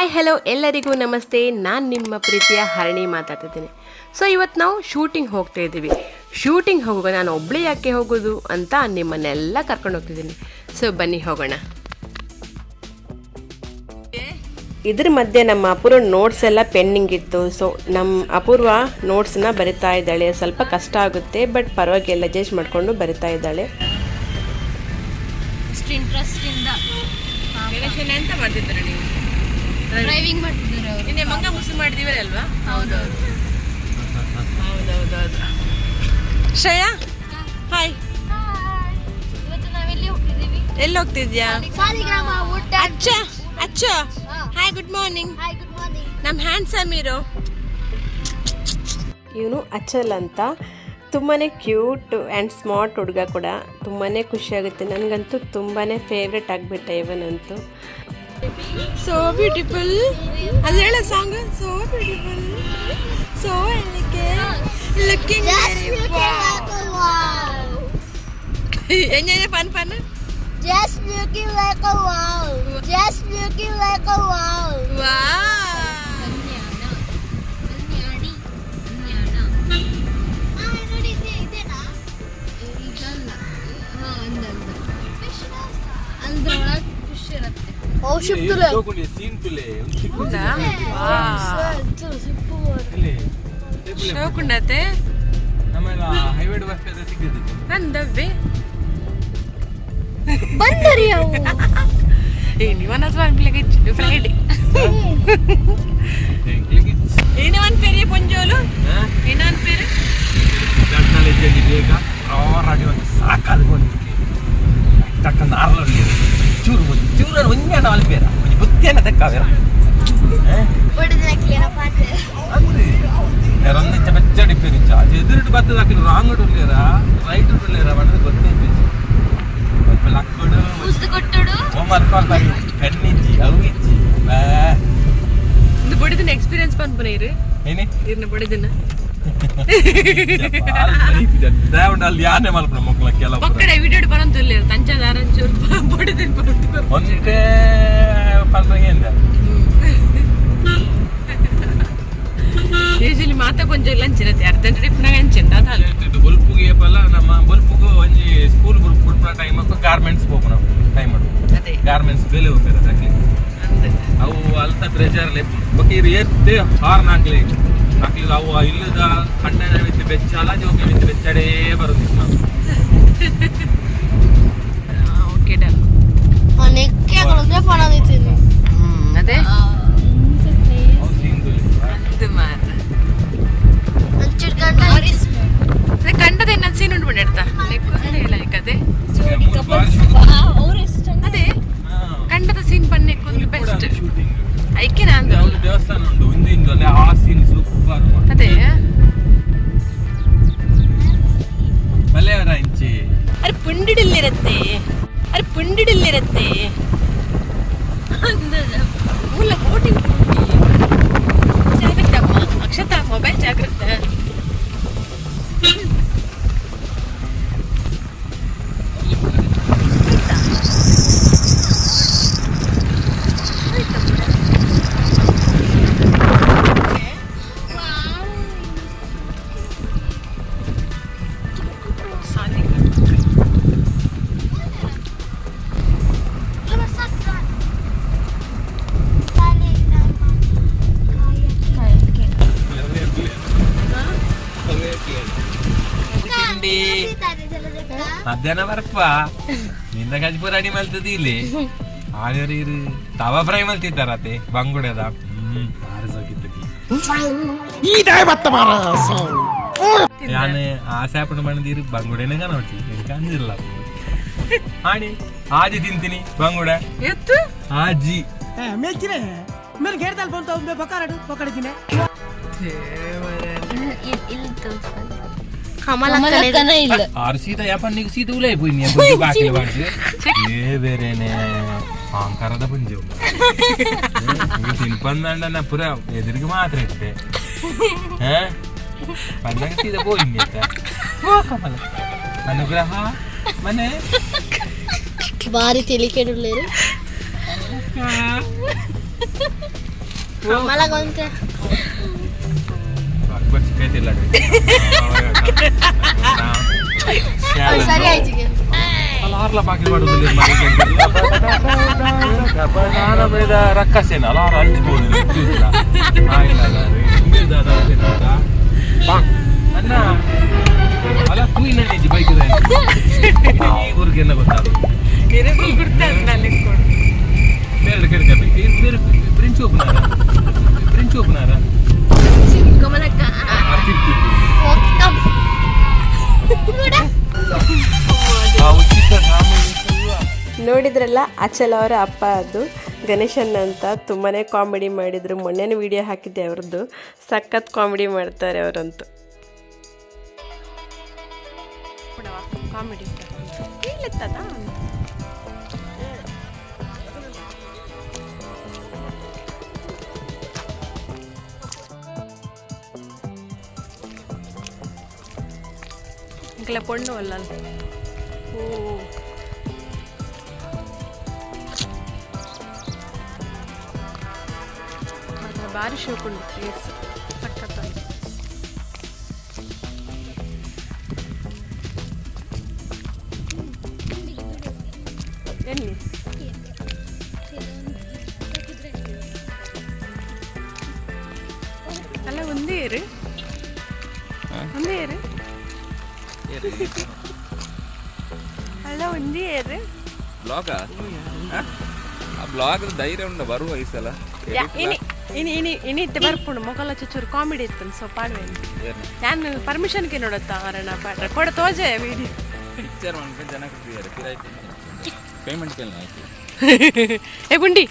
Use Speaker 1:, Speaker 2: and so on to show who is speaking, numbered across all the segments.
Speaker 1: Hi hello ಎಲ್ಲರಿಗೂ ನಮಸ್ತೆ. ನಾನು ನಿಮ್ಮ ಪ್ರೀತಿಯ ಹರಣಿ ಮಾತಾಡ್ತಿದ್ದೀನಿ. ಸೊ ಇವತ್ತು ನಾವು ಶೂಟಿಂಗ್ ಹೋಗ್ತಾ ಇದ್ದೀವಿ. ಶೂಟಿಂಗ್ ಹೋಗೋಣ ನಾನು ಒಬ್ಬಳೇ ಯಾಕೆ ಹೋಗೋದು ಅಂತ ನಿಮ್ಮನ್ನೆಲ್ಲ ಕರ್ಕೊಂಡು ಹೋಗ್ತಿದ್ದೀನಿ. ಸೊ ಬನ್ನಿ ಹೋಗೋಣ. ಇದ್ರ ಮಧ್ಯೆ ನಮ್ಮ ಅಪೂರ್ವ ನೋಟ್ಸ್ ಎಲ್ಲ ಪೆಂಡಿಂಗ್ ಇತ್ತು. ಸೊ ನಮ್ಮ ಅಪೂರ್ವ ನೋಟ್ಸ್ನ ಬರಿತಾ ಇದ್ದಾಳೆ. ಸ್ವಲ್ಪ ಕಷ್ಟ ಆಗುತ್ತೆ ಬಟ್ ಪರವಾಗಿಲ್ಲ ಅಡ್ಜಸ್ಟ್ ಮಾಡಿಕೊಂಡು ಬರಿತಾ ಇದ್ದಾಳೆ. ಇಂಟ್ರೆಸ್ಟಿಂದ ಮಾಡ್ತಿದ್ದಾರೆ ನೀವು?
Speaker 2: ಡ್ರೈವಿಂಗ್ ಮಾಡ್ತಿದ್ದಾರೆ ಅವರು.
Speaker 1: ನಿನ್ನೆ ಮಂಗ ಮುಸು ಮಾಡಿದಿವಿ ಅಲ್ವಾ?
Speaker 2: ಹೌದೌದು
Speaker 1: ಹೌದೌದೌದು. ಶ್ರೇಯಾ ಹಾಯ್ ಎಲ್ಲಿ ಹೋಗ್ತಿದ್ಯಾ? ಅಚ್ಚ ಅಚ್ಚ. Hi good morning
Speaker 2: hi good morning
Speaker 1: ನಮ್ಮ ಹ್ಯಾಂಡ್ಸಮ್ ಇರೋ. ಇವನು ಅಚ್ಚಲ್ ಅಂತ. ತುಂಬಾ ಕ್ಯೂಟ್ ಆ್ಯಂಡ್ ಸ್ಮಾರ್ಟ್ ಹುಡುಗ ಕೂಡ. ತುಂಬಾ ಖುಷಿಯಾಗುತ್ತೆ ನನಗಂತೂ ತುಂಬಾ ಫೇವ್ರೆಟ್ ಆಗಿಬಿಟ್ಟೆ ಇವನಂತೂ. ಸೋ ಬ್ಯೂಟಿಫುಲ್ ಅದು ಹೇಳ ಸಾಂಗ್ ಸೋ ಬ್ಯೂಟಿಫುಲ್ ಸೋ ಎಲ್ಲಿಗೆ ಲುಕ್ಕಿಂಗ್ ಹೆಂಗೆ fun fun
Speaker 2: Just looking like a wow. Just looking like a wow.
Speaker 1: ವಾ
Speaker 2: Oh, ಶಿಪ್ತುಲೆ
Speaker 3: ಸೀನ್ ಪಿಲೆ
Speaker 1: ಶೋಕುಂಡತೆ
Speaker 3: ನಮ್ಮೆಲ್ಲ ಹೈವೇಡ್ ಬರ್ತದೆ ಸಿಗ್ತದೆ
Speaker 1: ನಂದವ್ವೆ
Speaker 2: ಬಂದರಿ ಅವು.
Speaker 1: ಏ ನೀವನ್ನ ಸ್ವಾಮಿಗೆ ಇಚ್ಚಿದ್ದು
Speaker 3: రాంగుడు లేరా రైట్ లేరా
Speaker 2: మనకు గొత్తైంది
Speaker 3: లక్కుడు ముసుగుట్టుడు బొమ్మలు ಕಣ್ಣಿಜ್ಜಿ
Speaker 1: ಅವಿಜ್ಜಿ ಇದು ಬಡಿದಿನ ಎಕ್ಸ್ಪೀರಿಯನ್ಸ್ ಪನ್ಪನೇರು
Speaker 3: ಏನೇ?
Speaker 1: ಇರ್ನ ಬಡಿದಿನ.
Speaker 3: ಅಲ್ಲಿ ಯಾರನ್ನೇ ಮಲ್ಪಣ ಮಕ್ಕಳ ಕೆಲವು
Speaker 1: ಮಕ್ಕಳ ವಿಡಿಯೋ ಬರಂತಿಲ್ಲ ತಂಚದಾರಂಚೂರು ಬಡಿದಿನ
Speaker 3: ಒಂದೇ ಪಲ್ಪಂಗೆ
Speaker 1: ಯೂಶಲಿ ಮಾತ ಕೊಂಚ ಇಲ್ಲ ಅಂಚಿನತ್ತೆ ಅರ್ಧ ಟ್ರಿಪ್ನಾಗ ಅಂಚಿಂದ
Speaker 3: ಬಲ್ಪುಗೆ ಪಲ್ಲ ನಮ್ಮ ಬಲ್ಪುಗು ಒಂಜಿ ಸ್ಕೂಲ್ ಗ್ರೂಪ್ ಬಿಡ್ಪ ಟೈಮ್ ಗಾರ್ಮೆಂಟ್ಸ್ ಹೋಗು ನಾವು ಟೈಮ್
Speaker 1: ಅದೇ.
Speaker 3: ಗಾರ್ಮೆಂಟ್ಸ್ ಬೇಲೆ ಹೋಗ್ತಾರೆ ಅದಕ್ಕೆ
Speaker 1: ಅಂದ
Speaker 3: ಅವು ಅಲ್ತ ಪ್ರೆಜರ್ಲೆ ಬಕೀರ್ ಏರ್ದೆ ಹಾರ್ನ್ ಹಾಕ್ಲಿ. ಹಾಕ್ಲಿ ಅವು ಇಲ್ಲದ ಕಣ್ಣನ ಮಿತಿ ಬೆಚ್ಚಲ ಜೋಕೆ ಮಿತಿ ಬೆಚ್ಚಡೇ ಬರುತ್ತೆ ನಾವು.
Speaker 1: ಓಕೆ ಡನ್
Speaker 2: ಅನೇಕ ಕೊಡೋದ್ರೆ ಫೋನ್ ಆದಿತ್ತೀನಿ
Speaker 1: ಹ್ಮ್ ಅದೇ. ಅದೇ ಕಂಡದ ಏನ ಸೀನ್ ಉಂಡು ಬಿಡಿಡ್ತಾ
Speaker 3: ಮಧ್ಯಾಹ್ನ ಬರ್ಪ ನಿಂದ ಗಜ್ಪುರ ಅಡಿ ಮಲ್ತದಿ ಇಲ್ಲಿ ಆಳ್ಯರು ಇರು ತವ ಫ್ರೈ ಮಲ್ತಿದ್ದಾರತೆ ಬಂಗುಡದ ಹ್ಮ್ ಆರಿಸೋಗಿದ್ದಕ್ಕೆ ಯಾನೆ ಆಸೆ ಮಣದಿರು ಬಂಗುಡೆನೆ ಕನೋಟಿ എനിക്ക് ಅಂದಿರಲ್ಲ ಆಣಿ ಆಜಿ ತಿಂತೀನಿ ಬಂಗುಡ
Speaker 1: ಎತ್ತು
Speaker 3: ಆಜಿ
Speaker 4: ಮೇಲ್ತಿನೆ ಮೇಲೆ ಗೇರ್ದಲ್ಲಿ ಬಂತು
Speaker 3: కమలక్కన ఇల్లు. ఆరు సీత యాపన్ నీకు సీత ఊలే పోయింది బుద్ధి బాకీ వాడు
Speaker 2: ఏ ఎదురుకి మాత్రం ఇస్తే పండగ
Speaker 3: సీత కమల అనుగ్రహ
Speaker 2: మనే ಸರಿ ಆಯ್ತು
Speaker 3: ಈಗ. ಬಾಕಿ ಮಾಡುವುದಿಲ್ಲ ಮನೆಗೆ ರಕ್ಕಸೇನ ಅಲಾರ ಹಚ್ಬೋದು ಅಲ್ಲ ತೂ ಇನ್ನೇಜಿ
Speaker 1: ಬೈಕ್ ಆಚಲ್ ಅವರ ಅಪ್ಪ ಅದು ಗಣೇಶನ್ ಅಂತ ತುಂಬಾ ಕಾಮಿಡಿ ಮಾಡಿದರು ಮೊನ್ನೆನೇ ವೀಡಿಯೋ ಹಾಕಿದ್ದೆ ಅವ್ರದ್ದು ಸಖತ್ ಕಾಮಿಡಿ ಮಾಡ್ತಾರೆ ಅವರಂತೂ ಕಾಮಿಡಿ ಪೊಂಡು ಅಲ್ಲ ಓ ఓ ಮಾತ್ರ ಭಾರಿ ಶೋಕ್ ಉಂಟು ಪ್ಲೇಸ್. ಸಖತ್ ಎಲ್ಲಿ? ಅಲ್ಲ ಒಂದೇ ಇರು. ಒಂದೇ ಇರು. ಅಲ್ಲ ಒಂದೇ ಇರು.
Speaker 5: ಬ್ಲಾಗ? ಆ ಬ್ಲಾಗ್ ಧೈರ್ಯ ಉಂಡ ಬರುವ ಈ ಸಲ.
Speaker 1: ಯಾ, ಇನಿ ಇನಿ ಇನಿ ಇನಿ ಇತ್ತೆ ಬರ್ಪುಂಡು. ಮೊಗಲ ಚೂರು ಕಾಮಿಡಿ ಇತ್ತು ಸೊ
Speaker 5: ಪಾಡುವೆ.
Speaker 1: ನಾನು ಪರ್ಮಿಷನ್ ಪರ್ಮಿಷನ್ಗೆ ನೋಡುತ್ತಾ ಅವರನ್ನ ಪಾಡ್ರೆ. ಕೊಡ ತೋಜೆ ವೀಡಿಯೋ
Speaker 5: ಪಿಕ್ಚರ್ ಮಾಡ್ಕೊಂಡು ಜನ ಕೊಟ್ಟಿದ್ದಾರೆ. ಕಿರಾಯ್ತು. ಪೇಮೆಂಟ್ ಕೇಳಿ ಆಯ್ತು
Speaker 1: ಏ ಬುಂಡಿ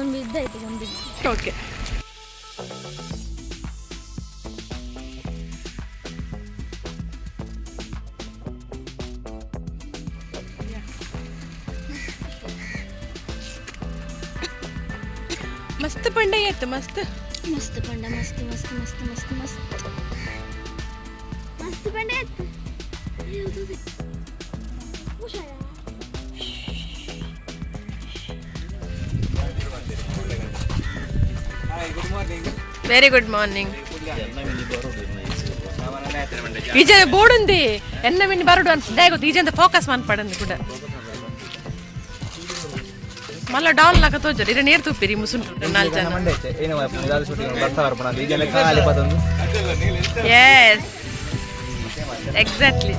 Speaker 2: ಒಂದು ಇದ್ದಾಯ್ತು ಒಂದು
Speaker 1: ಓಕೆ ಮಸ್ತ್ ಪಂಡ ಯಾತು ಮಸ್ತ್.
Speaker 2: ಮಸ್ತ್ ಪಂಡ ಮಸ್ತ್ ಮಸ್ತ್ ಮಸ್ತ್ ಮಸ್ತ್ ಮಸ್ತ್. ಮಸ್ತ್
Speaker 1: ಮಸ್ತ್ ಪಂಡೆ ಯಾತು ಓಯ್ ನೋಡಿ ಕೂಸಾಯಾ ಮಿನ್ ಬರುದು ನೈಸ್ ಬೋಸಾ ಮಾರನೇ ಅತ್ತೆ ಮಂಡೆ ಟೀಚರ್ ಬೋರ್ಡ್ ಅಂತೆ ಎನ್ನ ಮಿನ್ ಬರುದು ಇದೆಗೋ ದೀಜೆಂದ ಫೋಕಸ್ ಮಾಡಣ ಗುಡಾ మళ్ళీ
Speaker 6: డౌన్ లాకతో వచ్చారు ఇరవై నేర్తు పెరి ముసుంటు నాలుగు
Speaker 1: జన ఎస్
Speaker 2: ఎగ్జాక్ట్లీ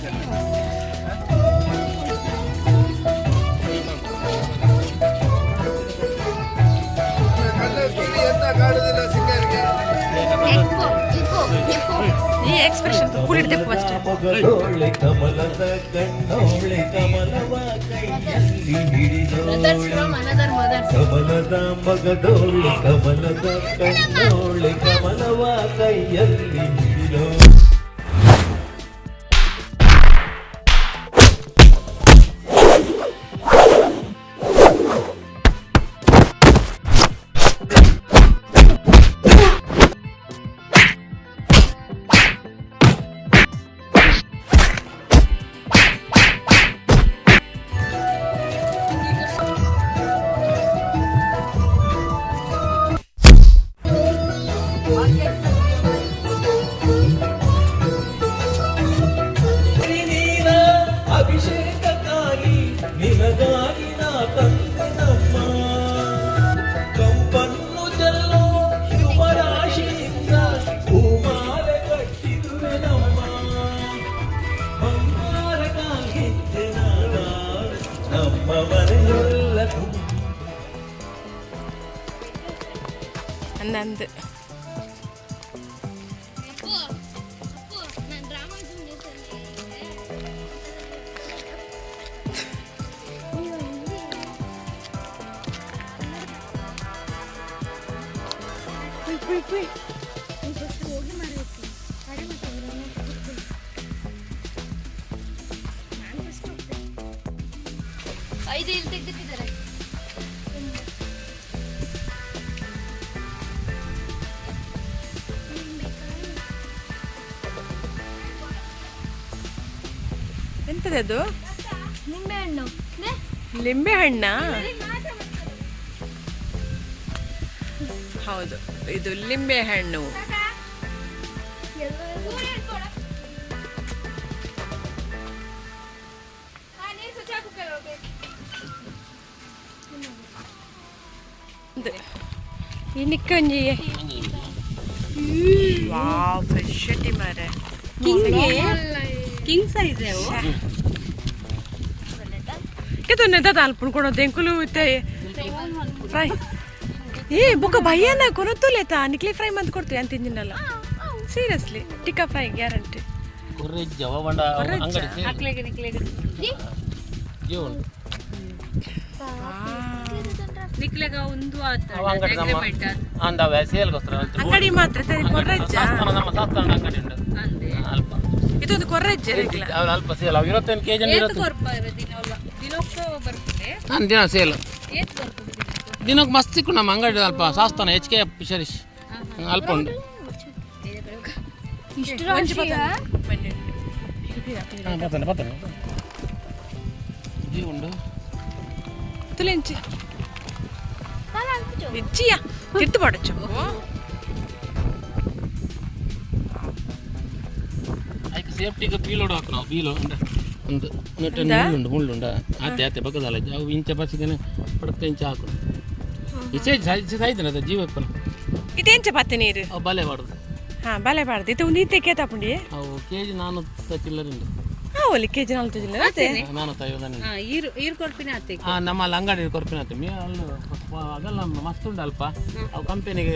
Speaker 2: Thank you.
Speaker 1: ಈ ಎಕ್ಸ್ಪ್ರೆಷನ್ ಕೂಲಿಡ್ ತೆಪ್ಪು ಅಷ್ಟೇ.
Speaker 7: ಕಮಲದ ಮಗದೋಳಿ ಕಮಲದ ಕಣ್ಣೋಳೆ ಕಮಲವ ಕೈಯಲ್ಲಿ
Speaker 2: ಕಡೆ ಐದು ಇಲ್ಲಿ ತೆಗೆದಿಟ್ಟಿದ್ದಾರೆ
Speaker 1: ನಿಂಬೆಹಣ್ಣು ನೇ?
Speaker 8: ಲಿಂಬೆ ಹಣ್ಣ ಹೌದು ಇದು ಲಿಂಬೆ ಹಣ್ಣು ಅಟ್ಟಿ ಮಾರೆ
Speaker 9: ಕಿಂಗ್? ಸೈಜ್
Speaker 8: ಕೆತ್ತೊಂದು ಎಂತ ಅಲ್ಪನ್ ಕೊಡೋದು ಎಂಕುಲು ಫ್ರೈ. ಏ ಬೊಕ್ಕ ಭಯನ ಕೊನತ್ತುಲೇತ ನಿಕ್ಲಿ ಫ್ರೈ ಮಂತ್ ಕೊಡ್ತೀವಿ ಅಂತ ತಿಂದಿನಲ್ಲ? ಸೀರಿಯಸ್ಲಿ.
Speaker 9: Tikka
Speaker 6: fry guarantee.
Speaker 8: ಅಂಗಡಿ ಮಾತ್ರ ಇದೊಂದು ಕೊರ್ರಜ್ಜ
Speaker 6: ಅವ್ರು ಅಲ್ಪ ಸೇಲ್. ಅವು ಇರುವತ್ತೇನು ನಾನು ದಿನ ಸೇಲ್
Speaker 9: ಏತ್ ಕೊರ್ಪದೆ ದಿನಕ್ಕೆ
Speaker 6: ದಿನಕ್ಕೆ ಮಸ್ತ್ ಸಿಕ್ಕು ನಮ್ಮ ಅಂಗಡಿ ಅಲ್ಪ ಶಾಸ್ತಾನ ಎಚ್ ಕೆ ಫಿಶರೀಸ್ ಅಲ್ಪ ಉಂಟು
Speaker 1: ಇಷ್ಟು ರಾಶಿಯಾ?
Speaker 6: ಹಾಂ ಬರ್ತಾನೆ ಬರ್ತಾನೆ ಜೀವ ಉಂಟು ಒಂದು ನೆಟ್ಟ ಮುಳ್ಳುಂಡು ಮುಳ್ಳುಂಡ ಆತೆ ಆತೆ ಪಕ್ಕದಲ್ಲ ಅವು ಇಂಚ ಬಸ್ಸಿಗೆ ಪಡಕ್ಕೆ ಇಂಚ ಹಾಕು ಈಚೆ ಸಾಯ್ತಾನೆ ಅದು ಜೀವ ಇಪ್ಪನ
Speaker 8: ಇದೇಂಚ ಪತ್ತೆ ನೀರು
Speaker 6: ಅವು ಬಲೆ ಮಾಡುದು
Speaker 8: ಹಾ ಬಲೆ ಬಾರ್ದು ಇದು ಒಂದು ಈತೆ ಕೇತಾಪುಂಡಿ
Speaker 6: ಅವು ಕೆ ಜಿ ನಾನ್ನೂರು ಚಿಲ್ಲರ್ ಉಂಟು
Speaker 8: ಹಾ ಒಲಿ ಕೆಜಿ ನಾಲ್ಕು ಜಿಲ್ಲ
Speaker 6: ನಾನ್ನೂರ
Speaker 9: ಹಾ ಈರು ಈರು ಕೊರ್ಪಿನ ಆತೆ
Speaker 6: ಹಾಂ ನಮ್ಮಲ್ಲಿ ಅಂಗಡಿ ಕೊರ್ಪಿನ ಆತ ಮೀ ಅಲ್ಲಿ ಆಗಲ್ಲ ಮಸ್ತ್ ಉಂಟು ಅಲ್ಪ ಅವು ಕಂಪೆನಿಗೆ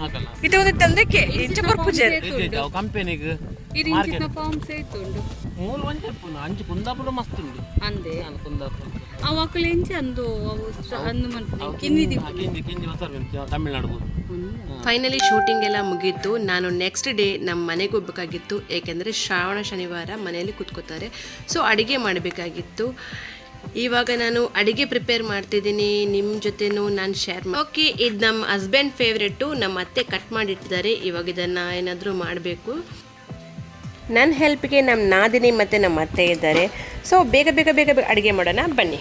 Speaker 6: ಹಾಕಲ್ಲ
Speaker 8: ಇದು ಒಂದು ತಂದಕ್ಕೆ ಇಂಚ ಕೊರ್ಪುಜೆ
Speaker 6: ಇದ್ದಿದ್ದು ಅವು ಕಂಪೆನಿಗೆ
Speaker 9: ಈರು ಇಂಚಿನ ಫಾರ್ಮ್ ಸೇತು ಉಂಡು
Speaker 6: ಮೂಲ ಒಂಚೆ ಪುನ ಅಂಚು ಕುಂದಾಪುರ ಮಸ್ತ್ ಉಂಟು.
Speaker 9: ಅಂದೆ?
Speaker 6: ನಾನು ಕುಂದಾಪುರ.
Speaker 9: ಅವು ಅಕ್ಕಲು ಎಂಚ ಅಂದು ಅವು ಅಂದು ಮನ್ಪುನೆ ಕಿನ್ನಿದಿ
Speaker 6: ಆ, ಕಿಂಜಿ ಕಿಂಜಿ ಹೊಸ ತಮಿಳ್ನಾಡು
Speaker 8: ಫೈನಲಿ ಶೂಟಿಂಗ್ ಎಲ್ಲ ಮುಗೀತು. ನಾನು ನೆಕ್ಸ್ಟ್ ಡೇ ನಮ್ಮ ಮನೆಗೆ ಹೋಗ್ಬೇಕಾಗಿತ್ತು. ಏಕೆಂದರೆ ಶ್ರಾವಣ ಶನಿವಾರ ಮನೆಯಲ್ಲಿ ಕೂತ್ಕೋತಾರೆ. ಸೊ ಅಡುಗೆ ಮಾಡಬೇಕಾಗಿತ್ತು. ಇವಾಗ ನಾನು ಅಡುಗೆ ಪ್ರಿಪೇರ್ ಮಾಡ್ತಿದ್ದೀನಿ. ನಿಮ್ಮ ಜೊತೆನೂ ನಾನು ಶೇರ್ ಮಾಡಿ ಓಕೆ ಇದು ನಮ್ಮ ಹಸ್ಬೆಂಡ್ ಫೇವ್ರೆಟ್ಟು ನಮ್ಮ ಅತ್ತೆ ಕಟ್ ಮಾಡಿಟ್ಟಿದ್ದಾರೆ. ಇವಾಗ ಇದನ್ನು ಏನಾದರೂ ಮಾಡಬೇಕು. ನನ್ನ ಹೆಲ್ಪ್ಗೆ ನಮ್ಮ ನಾದಿನಿ ಮತ್ತು ನಮ್ಮ ಅತ್ತೆ ಇದ್ದಾರೆ. ಸೊ ಬೇಗ ಬೇಗ ಬೇಗ ಅಡುಗೆ ಮಾಡೋಣ. ಬನ್ನಿ.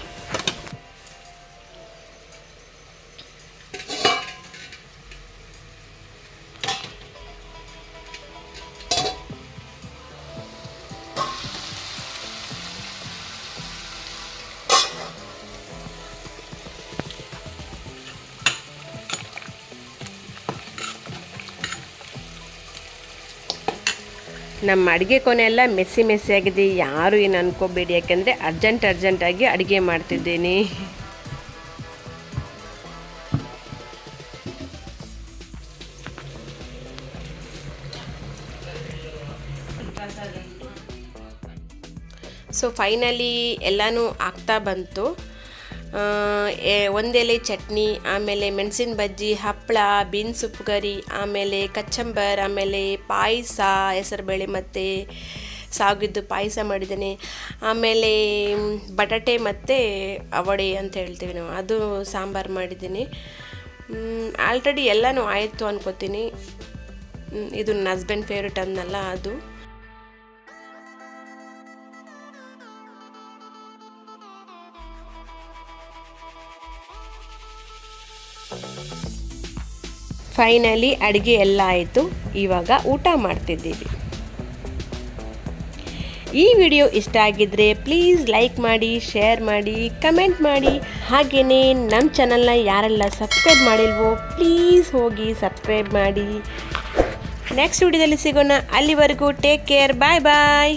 Speaker 8: ನಮ್ಮ ಅಡುಗೆ ಕೊನೆ ಎಲ್ಲ ಮೆಸ್ಸಿ ಮೆಸ್ಸಿ ಆಗಿದೆ. ಯಾರು ಏನು ಅನ್ಕೋಬೇಡಿ. ಯಾಕೆಂದರೆ ಅರ್ಜೆಂಟ್ ಅರ್ಜೆಂಟಾಗಿ ಅಡುಗೆ ಮಾಡ್ತಿದ್ದೀನಿ. ಸೊ ಫೈನಲಿ ಎಲ್ಲನೂ ಆಗ್ತಾ ಬಂತು. ಒಂದೆಲೆ ಚಟ್ನಿ, ಆಮೇಲೆ ಮೆಣಸಿನ ಬಜ್ಜಿ, ಹಪ್ಪಳ, ಬೀನ್ಸ್ ಉಪ್ಪುಗರಿ ಆಮೇಲೆ ಕಚ್ಚಂಬರ್, ಆಮೇಲೆ ಪಾಯಸ, ಹೆಸರುಬೇಳೆ ಮತ್ತು ಸಾಗಿದ್ದು ಪಾಯಸ ಮಾಡಿದ್ದೇನೆ. ಆಮೇಲೆ ಬಟಾಟೆ ಮತ್ತು ಅವಡೆ ಅಂತ ಹೇಳ್ತೀವಿ ನಾವು, ಅದು ಸಾಂಬಾರು ಮಾಡಿದ್ದೀನಿ. ಆಲ್ರೆಡಿ ಎಲ್ಲನೂ ಆಯಿತು ಅನ್ಕೋತೀನಿ. ಇದು ನನ್ನ ಹಸ್ಬೆಂಡ್ ಫೇವ್ರೆಟ್ ಅಂದಲ್ಲ ಅದು. ಫೈನಲಿ ಅಡುಗೆ ಎಲ್ಲ ಆಯಿತು. ಇವಾಗ ಊಟ ಮಾಡ್ತಿದ್ದೀವಿ. ಈ ವಿಡಿಯೋ ಇಷ್ಟ ಆಗಿದ್ದರೆ ಪ್ಲೀಸ್ ಲೈಕ್ ಮಾಡಿ ಶೇರ್ ಮಾಡಿ ಕಮೆಂಟ್ ಮಾಡಿ. ಹಾಗೆಯೇ ನಮ್ಮ ಚಾನಲ್ನ ಯಾರೆಲ್ಲ ಸಬ್ಸ್ಕ್ರೈಬ್ ಮಾಡಿಲ್ವೋ ಪ್ಲೀಸ್ ಹೋಗಿ ಸಬ್ಸ್ಕ್ರೈಬ್ ಮಾಡಿ. ನೆಕ್ಸ್ಟ್ ವಿಡಿಯೋದಲ್ಲಿ ಸಿಗೋಣ. ಅಲ್ಲಿವರೆಗೂ ಟೇಕ್ ಕೇರ್ ಬಾಯ್ ಬಾಯ್